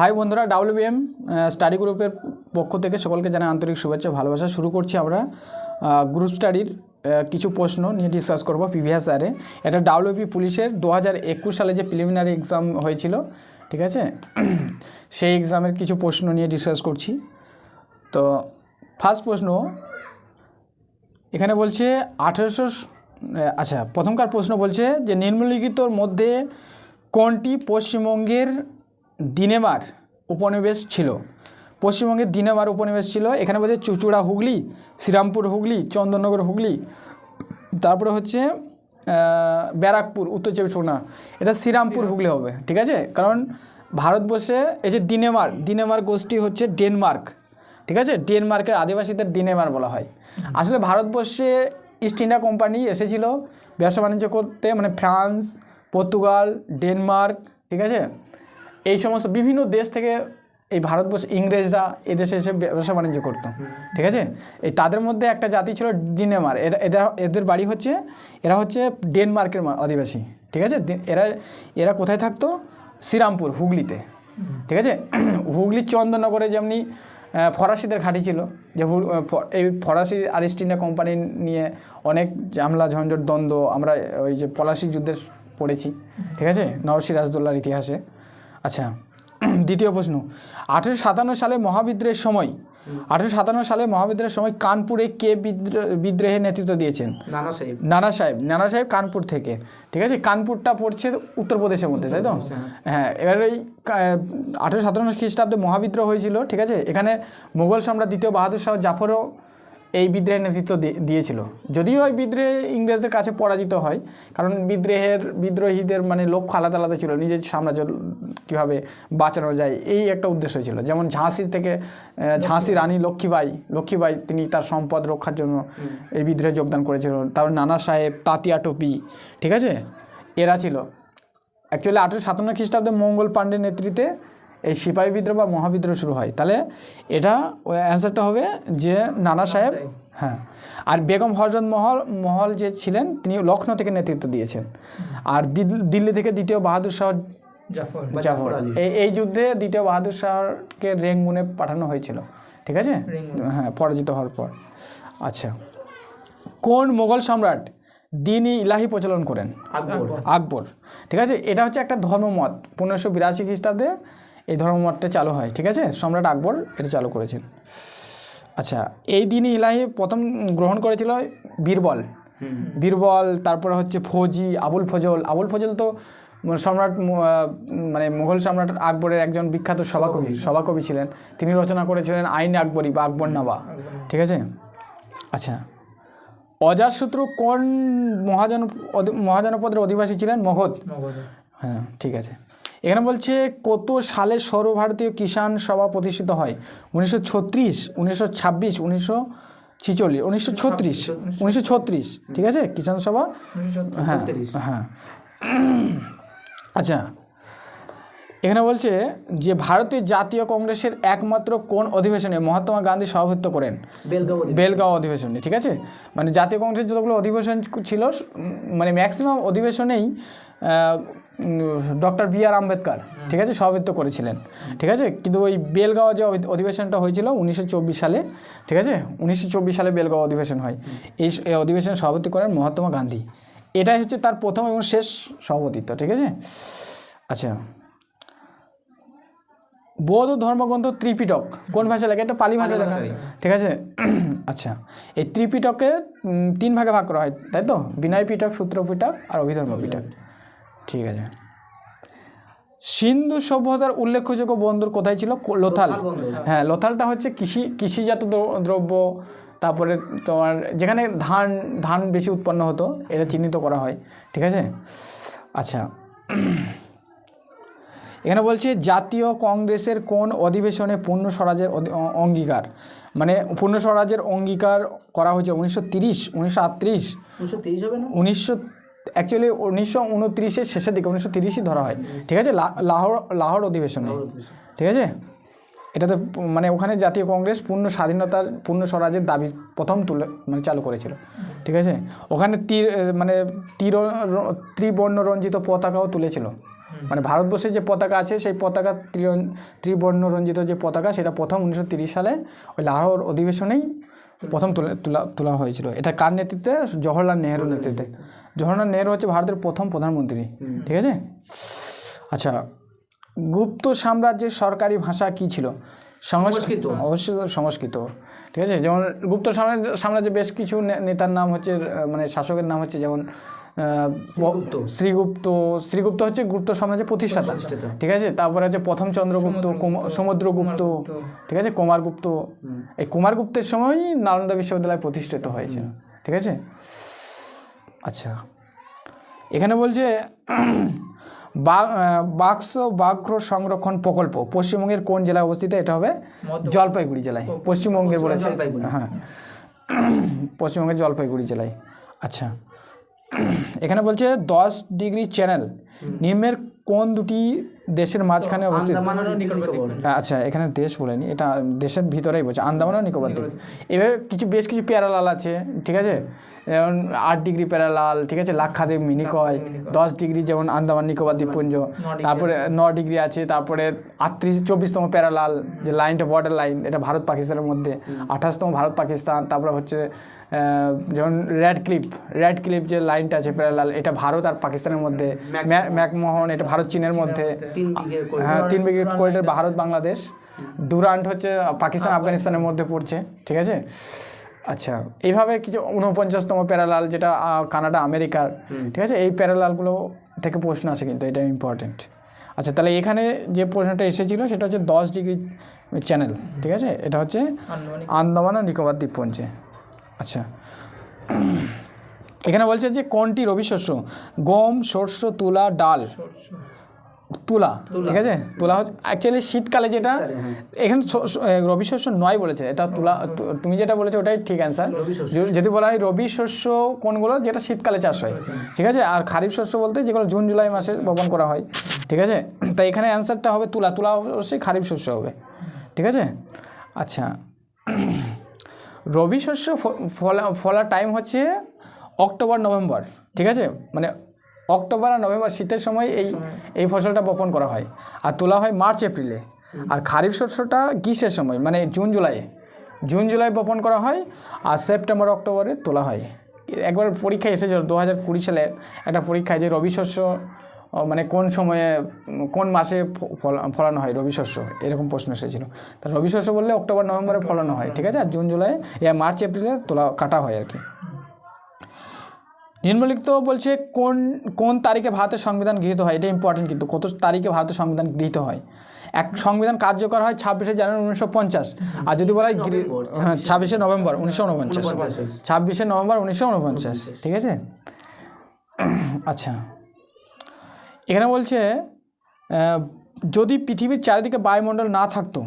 High বন্ধুরা ডাব্লিউবিএম study গ্রুপের পক্ষ থেকে সকলকে জানাই আন্তরিক শুভেচ্ছা ভালোবাসা। শুরু করছি আমরা গ্রুপ স্টাডির কিছু প্রশ্ন নিয়ে ডিসকাস করব প্রিভিয়াস ইয়ারে এটা ডাব্লিউপি পুলিশের দু হাজার একুশ সালে যে প্রিলিমিনারি এক্সাম হয়েছিল, ঠিক আছে? সেই এক্সামের কিছু প্রশ্ন নিয়ে ডিসকাস করছি। তো ফার্স্ট প্রশ্ন, এখানে বলছে আঠেরোশো আচ্ছা প্রথমকার প্রশ্ন বলছে যে নিম্নলিখিতর মধ্যে কোনটি পশ্চিমবঙ্গের দিনেমার উপনিবেশ ছিল। পশ্চিমবঙ্গের দিনেমার উপনিবেশ ছিল। এখানে বলছে চুচুড়া হুগলি, শ্রীরামপুর হুগলি, চন্দননগর হুগলি, তারপরে হচ্ছে ব্যারাকপুর, উত্তর চব্বিশ পরগনা। এটা শ্রীরামপুর হুগলি হবে, ঠিক আছে? কারণ ভারতবর্ষে এই যে দিনেমার দিনেমার গোষ্ঠী হচ্ছে ডেনমার্ক, ঠিক আছে? ডেনমার্কের আদিবাসীদের ডেনেমার বলা হয়। আসলে ভারতবর্ষে ইস্ট ইন্ডিয়া কোম্পানি এসেছিল ব্যবসা বাণিজ্য করতে মানে ফ্রান্স, পর্তুগাল, ডেনমার্ক, ঠিক আছে? এই সমস্ত বিভিন্ন দেশ থেকে এই ভারতবর্ষ, ইংরেজরা এদেশে এসে ব্যবসা বাণিজ্য করতো, ঠিক আছে? এই তাদের মধ্যে একটা জাতি ছিল ডিনেমার এরা এরা, এদের বাড়ি হচ্ছে, এরা হচ্ছে ডেনমার্কের আদিবাসী, ঠিক আছে? এরা এরা কোথায় থাকতো? শ্রীরামপুর, হুগলিতে, ঠিক আছে? হুগলির চন্দননগরে যেমনি ফরাসিদের ঘাঁটি ছিল, যে এই ফরাসি আর ইস্ট ইন্ডিয়া কোম্পানি নিয়ে অনেক ঝামেলা, ঝঞ্ঝট, দ্বন্দ্ব আমরা ওই যে পলাশি যুদ্ধে পড়েছি, ঠিক আছে? নওয়াব সিরাজদৌল্লার ইতিহাসে। আচ্ছা দ্বিতীয় প্রশ্ন। আঠেরোশো সাতান্ন সালে মহাবিদ্রোহের সময় আঠেরোশো সাতান্ন সালে মহাবিদ্রোহের সময় কানপুরে কে বিদ্রোহ বিদ্রোহের নেতৃত্ব দিয়েছেন? নানা সাহেব। নানা সাহেব নানা সাহেব কানপুর থেকে। ঠিক আছে? কানপুরটা পড়ছে উত্তরপ্রদেশের মধ্যে তাই তো? হ্যাঁ। এবার ওই আঠেরোশো সাতান্ন খ্রিস্টাব্দে মহাবিদ্রোহ হয়েছিল ঠিক আছে? এখানে মুঘল সম্রাট দ্বিতীয় বাহাদুর শাহ জাফরও এই বিদ্রোহের নেতৃত্ব দিয়েছিল। যদিও ওই বিদ্রোহে ইংরেজদের কাছে পরাজিত হয় কারণ বিদ্রোহের বিদ্রোহীদের মানে লক্ষ্য আলাদা আলাদা ছিল নিজের সাম্রাজ্য কীভাবে বাঁচানো যায় এই একটা উদ্দেশ্য ছিল। যেমন ঝাঁসি থেকে ঝাঁসি রানী লক্ষ্মীবাই লক্ষ্মীবাই তিনি তার সম্পদ রক্ষার জন্য এই বিদ্রোহে যোগদান করেছিলেন তারপর নানা সাহেব তাতিয়া টুপি ঠিক আছে? এরা ছিল। অ্যাকচুয়ালি আঠেরোশো সাতান্ন খ্রিস্টাব্দে মঙ্গল পাণ্ডের নেতৃত্বে এই সিপাহী বিদ্রোহ বা মহাবিদ্রোহ শুরু হয়। তাহলে এটা অ্যান্সারটা হবে যে নানা সাহেব হ্যাঁ। আর বেগম হজরত মহল মহল যে ছিলেন তিনি লখনৌ থেকে নেতৃত্ব দিয়েছেন। আর দিল- দিল্লি থেকে দ্বিতীয় বাহাদুর শাহ জাফর। জাফর। এই এই যুদ্ধে দ্বিতীয় বাহাদুর শাহকে রেঙ্গুনে পাঠানো হয়েছিল। ঠিক আছে? হ্যাঁ পরাজিত হওয়ার পর। আচ্ছা। কোন মোগল সম্রাট দিনই ইলাহি প্রচলন করেন? আকবর। আকবর। ঠিক আছে? এটা হচ্ছে একটা ধর্মমত পনেরোশো বিরাশি খ্রিস্টাব্দে এই ধর্মমতটা চালু হয় ঠিক আছে? সম্রাট আকবর এটা চালু করেছেন। আচ্ছা এই দিনই ইলাহি প্রথম গ্রহণ করেছিল বীরবল। বীরবল তারপরে হচ্ছে ফৌজি আবুল ফজল। আবুল ফজল তো সম্রাট মানে মুঘল সম্রাট আকবরের একজন বিখ্যাত সভাকবি সভাকবি। ছিলেন। তিনি রচনা করেছিলেন আইন আকবরী বা আকবর নাবা ঠিক আছে? আচ্ছা অজাতশত্রু কোন মহাজন মহাজনপদের অধিবাসী ছিলেন? মগধ। হ্যাঁ ঠিক আছে। এখানে বলছে কত সালে সর্বভারতীয় কিষাণ সভা প্রতিষ্ঠিত হয়? উনিশশো ছত্রিশ উনিশশো ছাব্বিশ উনিশশো ছিচল্লিশ উনিশশো ছত্রিশ উনিশশো ছত্রিশ ঠিক আছে? কিষাণ সভা? হ্যাঁ হ্যাঁ। আচ্ছা এখানে বলছে যে ভারতীয় জাতীয় কংগ্রেসের একমাত্র কোন অধিবেশনে মহাত্মা গান্ধী সভাপতিত্ব করেন? বেলগাঁও বেলগাঁও অধিবেশনে ঠিক আছে? মানে জাতীয় কংগ্রেসের যতগুলো অধিবেশন ছিল মানে ম্যাক্সিমাম অধিবেশনেই ডক্টর বি আর আম্বেদকর ঠিক আছে সভাপতিত্ব করেছিলেন ঠিক আছে? কিন্তু ওই বেলগাঁও যে অধিবেশনটা হয়েছিল উনিশশো চব্বিশ সালে ঠিক আছে? উনিশশো চব্বিশ সালে বেলগাঁও অধিবেশন হয়। এই এই অধিবেশনে সভাপতি করেন মহাত্মা গান্ধী। এটাই হচ্ছে তার প্রথম এবং শেষ সভাপতিত্ব ঠিক আছে? আচ্ছা। বৌদ্ধ ধর্মগ্রন্থ ত্রিপিটক কোন ভাষায় লেখা? এটা পালি ভাষায় লেখা। ঠিক আছে? আচ্ছা। এই ত্রিপিটকে তিন ভাগে ভাগ করা হয় তাই তো? বিনয় পিটক সূত্র পিটক আর অভিধর্ম পিটক ঠিক আছে। সিন্ধু সভ্যতার উল্লেখযোগ্য বন্দর কোথায় ছিল? লোথাল। হ্যাঁ লোথালটা হচ্ছে কৃষি কৃষিজাত দ্র- দ্রব্য তারপরে তোমার যেখানে ধান ধান বেশি উৎপন্ন হতো এটা চিহ্নিত করা হয় ঠিক আছে? আচ্ছা। এখানে বলছে জাতীয় কংগ্রেসের কোন অধিবেশনে পূর্ণ স্বরাজের অঙ্গীকার? মানে পূর্ণ স্বরাজের অঙ্গীকার করা হয়েছে উনিশশো তিরিশ উনিশশো আটত্রিশ। উনিশশো অ্যাকচুয়ালি উনিশশো উনত্রিশের শেষের দিকে উনিশশো তিরিশই ধরা হয়। ঠিক আছে? লাহোর লাহোর অধিবেশনে। ঠিক আছে? এটাতে মানে ওখানে জাতীয় কংগ্রেস পূর্ণ স্বাধীনতার পূর্ণ স্বরাজের দাবি প্রথম তুলে মানে চালু করেছিল। ঠিক আছে? ওখানে তীর মানে তীর ত্রিবর্ণ রঞ্জিত পতাকাও তুলেছিল। মানে ভারতবর্ষের যে পতাকা আছে সেই পতাকা ত্রিরন- ত্রিবর্ণ রঞ্জিত যে পতাকা সেটা প্রথম উনিশশো তিরিশ সালে ওই লাহোর অধিবেশনেই প্রথম তুলে তোলা তোলা হয়েছিল। এটা কার নেতৃত্বে? জওহরলাল নেহরুর নেতৃত্বে। জওহরলাল নেহরু হচ্ছে ভারতের প্রথম প্রধানমন্ত্রী ঠিক আছে? আচ্ছা গুপ্ত সাম্রাজ্যের সরকারি ভাষা কি ছিল? সংস্কৃত। অবশ্যই সংস্কৃত ঠিক আছে? যেমন গুপ্ত সাম্রাজ্য সাম্রাজ্যে বেশ কিছু নেতার নাম হচ্ছে মানে শাসকের নাম হচ্ছে যেমন শ্রীগুপ্ত। শ্রীগুপ্ত হচ্ছে গুপ্ত সাম্রাজ্যের প্রতিষ্ঠাতা ঠিক আছে? তারপরে হচ্ছে প্রথম চন্দ্রগুপ্ত সমুদ্রগুপ্ত। ঠিক আছে? কুমারগুপ্ত। এই কুমারগুপ্তের সময়ই নালন্দা বিশ্ববিদ্যালয় প্রতিষ্ঠিত হয়েছিল ঠিক আছে? আচ্ছা। এখানে বলছে বাক্স বাঘ্র সংরক্ষণ প্রকল্প পশ্চিমবঙ্গের কোন জেলায় অবস্থিত? এটা হবে জলপাইগুড়ি জেলায়। পশ্চিমবঙ্গের বলেছে হ্যাঁ। পশ্চিমবঙ্গের জলপাইগুড়ি জেলায়। আচ্ছা। এখানে বলছে দশ ডিগ্রি চ্যানেল নিম্নের কোন দুটি দেশের মাঝখানে অবস্থিত? আচ্ছা এখানে দেশ বলেনি এটা দেশের ভিতরেই বলছে আন্দামান ও নিকোবর দ্বীপ। এবার কিছু বেশ কিছু প্যারালাল আছে ঠিক আছে? যেমন আট ডিগ্রি প্যারালাল ঠিক আছে? লাক্ষাদ্বীপ মিনিকয় দশ ডিগ্রি যেমন আন্দামান নিকোবর দ্বীপপুঞ্জ তারপরে ন ডিগ্রি আছে তারপরে আটত্রিশ চব্বিশতম প্যারালাল যে লাইনটা বর্ডার লাইন এটা ভারত পাকিস্তানের মধ্যে। আঠাশতম ভারত পাকিস্তান তারপরে হচ্ছে যেমন রেড ক্লিপ রেড ক্লিপ যে লাইনটা আছে প্যারালাল এটা ভারত আর পাকিস্তানের মধ্যে। ম্যা- ম্যাকমোহন এটা ভারত চীনের মধ্যে। হ্যাঁ তিন বিঘে করিডোর ভারত বাংলাদেশ। ডুরান্ট হচ্ছে পাকিস্তান আফগানিস্তানের মধ্যে পড়ছে ঠিক আছে? আচ্ছা এইভাবে কিছু উনপঞ্চাশতম প্যারালাল যেটা কানাডা আমেরিকার ঠিক আছে? এই প্যারালালগুলো থেকে প্রশ্ন আসে কিন্তু এটা ইম্পর্টেন্ট আচ্ছা তাহলে এখানে যে প্রশ্নটা এসেছিল সেটা হচ্ছে দশ ডিগ্রি চ্যানেল ঠিক আছে? এটা হচ্ছে আন্দামান আর নিকোবর দ্বীপপুঞ্জে। আচ্ছা। এখানে বলছে যে কোনটি রবি শস্য গম শস্য তুলা ডাল। তুলা ঠিক আছে? তুলা হচ্ছে অ্যাকচুয়ালি শীতকালে যেটা এখানে শ- শ- রবি শস্য নয় বলেছে এটা তুলা তুমি যেটা বলেছ ওটাই ঠিক অ্যান্সার যদি বলা হয় রবি শস্য কোনগুলো যেটা শীতকালে চাষ হয়। ঠিক আছে? আর খারিফ শস্য বলতে যেগুলো জুন জুলাই মাসে বপন করা হয়। ঠিক আছে? তাই এখানে অ্যান্সারটা হবে তুলা। তুলা অবশ্যই খারিফ শস্য হবে। ঠিক আছে? আচ্ছা। রবি শস্য ফলা ফলার টাইম হচ্ছে অক্টোবর নভেম্বর। ঠিক আছে? মানে অক্টোবর আর নভেম্বর শীতের সময় এই এই ফসলটা বপন করা হয়। আর তোলা হয় মার্চ এপ্রিলে। আর খারিফ শস্যটা গ্রীষ্মের সময় মানে জুন জুলাইয়ে জুন জুলাই বপন করা হয় আর সেপ্টেম্বর অক্টোবরে তোলা হয়। একবার পরীক্ষায় এসেছিল দু হাজার কুড়ি সালে একটা পরীক্ষায় যে রবি শস্য মানে কোন সময়ে কোন মাসে ফলানো হয় রবি শস্য এরকম প্রশ্ন এসেছিল। তা রবি শস্য বললে অক্টোবর নভেম্বরে ফলানো হয় ঠিক আছে? আর জুন জুলাই মার্চ এপ্রিলে তোলা কাটা হয় আর কি। নিম্নলিখিত বলছে কোন কোন তারিখে ভারতের সংবিধান গৃহীত হয়? এটা ইম্পর্টেন্ট কিন্তু কত তারিখে ভারতের সংবিধান গৃহীত হয়? এক সংবিধান কার্যকর হয় ছাব্বিশে জানুয়ারি উনিশশো পঞ্চাশ আর যদি বলা হয় হ্যাঁ ছাব্বিশে নভেম্বর উনিশশো উনপঞ্চাশ। ছাব্বিশে নভেম্বর উনিশশো উনপঞ্চাশ ঠিক আছে? আচ্ছা। এখানে বলছে যদি পৃথিবীর চারিদিকে বায়ুমণ্ডল না থাকতো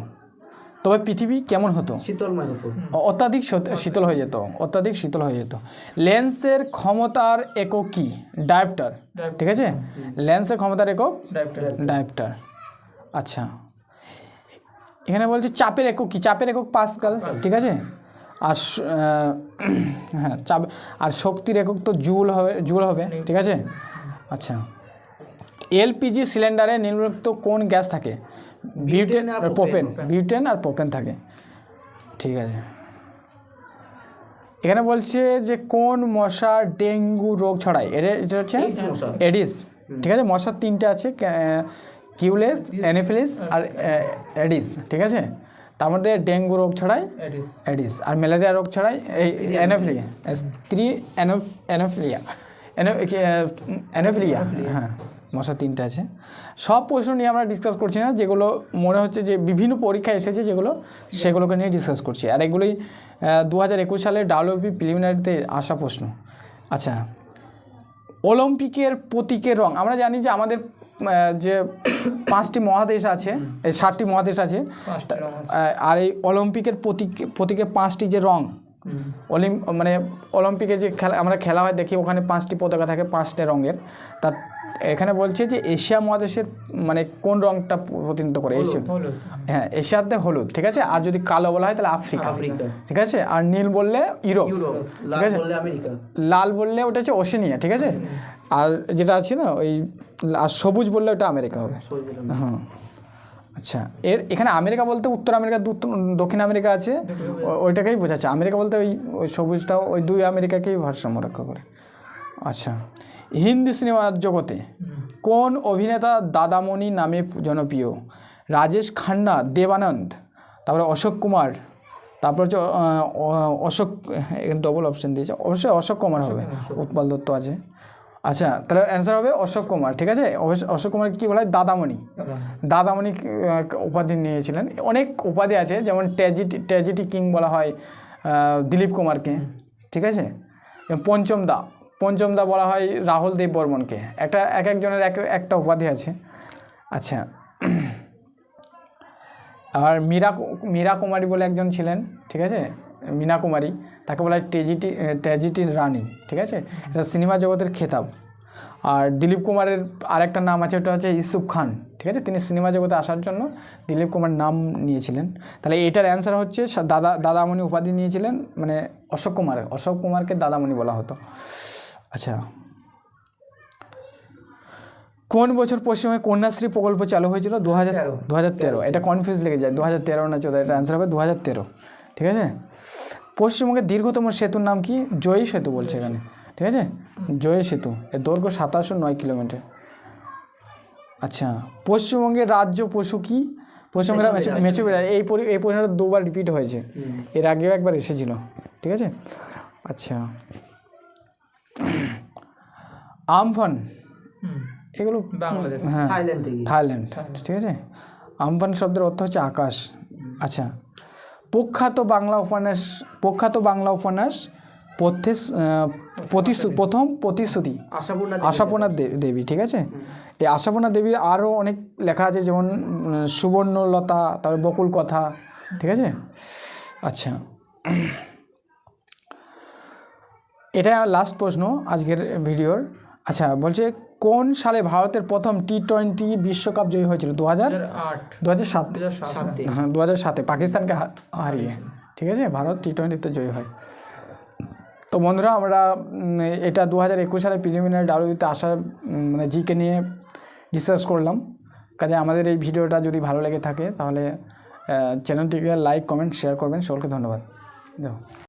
তবে পৃথিবী কেমন হতো? শীতলময় হতো। অত্যাধিক শীতল হয়ে যেত অত্যাধিক শীতল হয়ে যেত। লেন্সের ক্ষমতার একক কি? ডায়োপ্টার ঠিক আছে? লেন্সের ক্ষমতার একক? ডায়োপ্টার। আচ্ছা। এখানে বলছে চাপের একক কি? চাপের একক পাসকাল ঠিক আছে? আর হ্যাঁ চাপ আর শক্তির একক তো জুল হবে জুল হবে ঠিক আছে? আচ্ছা। এলপিজি সিলিন্ডারে নিম্নলিখিত কোন গ্যাস থাকে? বিউটেন আর পোপেন বিউটেন আর পোপেন থাকে। ঠিক আছে। এখানে বলছে যে কোন মশা ডেঙ্গু রোগ ছড়ায়? এটা এটা হচ্ছে এডিস। ঠিক আছে? মশার তিনটে আছে কিউলেস অ্যানিফিলিস আর এডিস। ঠিক আছে? তার মধ্যে ডেঙ্গু রোগ ছড়ায় এডিস। আর ম্যালেরিয়া রোগ ছড়ায় এই অ্যানোফিলিয়া। স্ত্রী অ্যানোফিলিয়া। অ্যানোফিলিয়া। হ্যাঁ। মশা তিনটে আছে। সব প্রশ্ন নিয়ে আমরা ডিসকাস করছি না যেগুলো মনে হচ্ছে যে বিভিন্ন পরীক্ষায় এসেছে যেগুলো সেগুলোকে নিয়ে ডিসকাস করছি। আর এগুলোই দু হাজার একুশ সালে ডাব্লিউপি প্রিলিমিনারিতে আসা প্রশ্ন। আচ্ছা অলিম্পিকের প্রতীকের রং। আমরা জানি যে আমাদের যে পাঁচটি মহাদেশ আছে এই সাতটি মহাদেশ আছে আর এই অলিম্পিকের প্রতীক প্রতীকে পাঁচটি যে রং অলিম মানে অলিম্পিকে যে খেলা আমরা খেলা হয় দেখি ওখানে পাঁচটি পতাকা থাকে পাঁচটা রঙের। তা এখানে বলছে যে এশিয়া মহাদেশের মানে কোন রংটা প্রতিনিধিত্ব করে? এশিয়া হ্যাঁ এশিয়াতে হলুদ ঠিক আছে? আর যদি কালো বলা হয় তাহলে আফ্রিকা। ঠিক আছে? আর নীল বললে ইউরোপ। ঠিক আছে? লাল বললে ওটা হচ্ছে ওশেনিয়া ঠিক আছে? আর যেটা আছে না ওই আর সবুজ বললে ওটা আমেরিকা হবে। হ্যাঁ। আচ্ছা এর এখানে আমেরিকা বলতে উত্তর আমেরিকা দক্ষিণ আমেরিকা আছে। ওইটাকেই বোঝাচ্ছে। আমেরিকা বলতে ওই ওই সবুজটাও ওই দুই আমেরিকাকেই ভারসাম্য রক্ষা করে। আচ্ছা হিন্দি সিনেমার জগতে কোন অভিনেতা দাদামণি নামে জনপ্রিয়? রাজেশ খান্না দেবানন্দ তারপরে অশোক কুমার তারপর হচ্ছে অশোক ডবল অপশন দিয়েছে। অবশ্যই অশোক কুমার হবে উৎপল দত্ত আছে। আচ্ছা তাহলে অ্যান্সার হবে অশোক কুমার ঠিক আছে? অবশ্য- অশোক কুমার কী বলা হয়? দাদামণি। দাদামণি। উপাধি নিয়েছিলেন। অনেক উপাধি আছে যেমন ট্র্যাজিটি ট্র্যাজিটি কিং বলা হয় দিলীপ কুমারকে ঠিক আছে? পঞ্চম দা পঞ্চম দা বলা হয় রাহুল দেব বর্মনকে। একটা এক একজনের এক একটা উপাধি আছে। আচ্ছা। আর মীরা মীরা কুমারী বলে একজন ছিলেন, ঠিক আছে? মীনা কুমারী। তাকে বলা হয় ট্রেজিটি ট্র্যাজিটির রানী, ঠিক আছে? এটা সিনেমা জগতের খেতাব। আর দিলীপ কুমারের আরেকটা নাম আছে, ওটা হচ্ছে ইউসুফ খান, ঠিক আছে? তিনি সিনেমা জগতে আসার জন্য দিলীপ কুমার নাম নিয়েছিলেন। তাহলে এটার অ্যান্সার হচ্ছে দাদা, দাদামণি উপাধি নিয়েছিলেন মানে অশোক কুমার। অশোক কুমারকে দাদামণি বলা হতো। আচ্ছা। কোন বছর পশ্চিমবঙ্গে কন্যাশ্রী প্রকল্প চালু হয়েছিল? দু হাজার দু হাজার তেরো। এটা কনফিউজ লেগে যায়। দু হাজার তেরো না চোদ্দ এটা অ্যান্সার হবে দু হাজার তেরো। ঠিক আছে? পশ্চিমবঙ্গের দীর্ঘতম সেতুর নাম কি? জয়ী সেতু বলছে এখানে। ঠিক আছে? জয়ী সেতু। এর দৈর্ঘ্য সাতাশশো নয় কিলোমিটার। আচ্ছা পশ্চিমবঙ্গের রাজ্য পশু কি? পশ্চিমবঙ্গের মেচু- বিড়াল এই পরি এই প্রশ্নটা দুবার রিপিট হয়েছে। এর আগেও একবার এসেছিল। ঠিক আছে? আচ্ছা। আমফান। এগুলো বাংলাদেশ। হ্যাঁ। থাইল্যান্ড ঠিক আছে? আমফান শব্দের অর্থ হচ্ছে আকাশ। আচ্ছা। প্রখ্যাত বাংলা উপন্যাস প্রখ্যাত বাংলা উপন্যাস প্রথম প্রতিশ্রুতি। দে- দেবী ঠিক আছে? এই আশাপূর্ণা দেবীর আরও অনেক লেখা আছে যেমন সুবর্ণলতা তারপর বকুল কথা ঠিক আছে? আচ্ছা। এটা লাস্ট প্রশ্ন আজকের ভিডিওর। আচ্ছা বলছে কোন সালে ভারতের প্রথম টি টোয়েন্টি বিশ্বকাপ জয়ী হয়েছিল? দু হাজার আট। দু হাজার সাত। হ্যাঁ দু হাজার সাতে। পাকিস্তানকে হারিয়ে। ঠিক আছে? ভারত টি টোয়েন্টিতে জয়ী হয়। তো বন্ধুরা আমরা এটা দু হাজার একুশ সালে প্রিলিমিনারি ডাব্লিউতে আসা মানে জিকে নিয়ে ডিসকাস করলাম। কাজে আমাদের এই ভিডিওটা যদি ভালো লেগে থাকে তাহলে চ্যানেলটিকে লাইক কমেন্ট শেয়ার করবেন। সকলকে ধন্যবাদ। যাও।